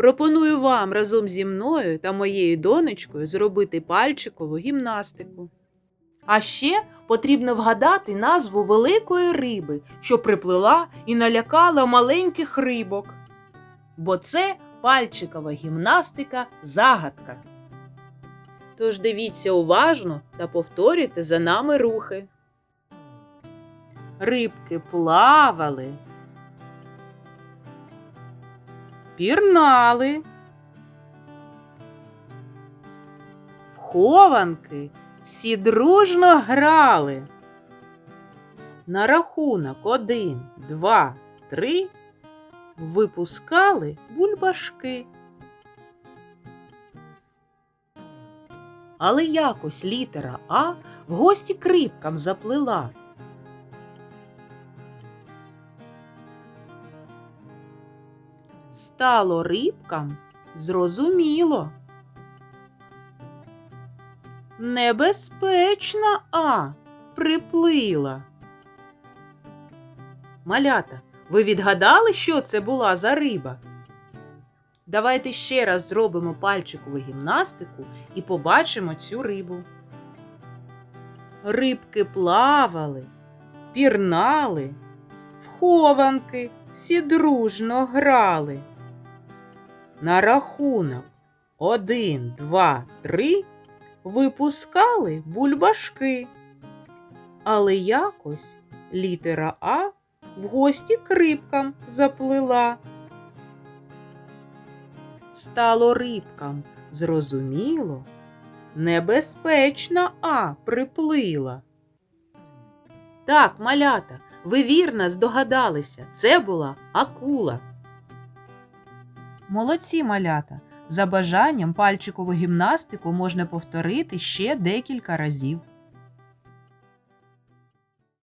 Пропоную вам разом зі мною та моєю донечкою зробити пальчикову гімнастику. А ще потрібно вгадати назву великої риби, що приплила і налякала маленьких рибок. Бо це пальчикова гімнастика загадка. Тож дивіться уважно та повторюйте за нами рухи. Рибки плавали, пірнали, в хованки всі дружно грали. На рахунок один, два, три випускали бульбашки. Але якось літера А в гості к рибкам заплила. Стало рибкам зрозуміло. Небезпечна А приплила. Малята, ви відгадали, що це була за риба? Давайте ще раз зробимо пальчикову гімнастику і побачимо цю рибу. Рибки плавали, пірнали, в хованки всі дружно грали. На рахунок один, два, три випускали бульбашки. Але якось літера А в гості к рибкам заплила. Стало рибкам зрозуміло, небезпечна А приплила. Так, малята, ви вірно здогадалися, це була акула. Молодці малята. За бажанням пальчикову гімнастику можна повторити ще декілька разів.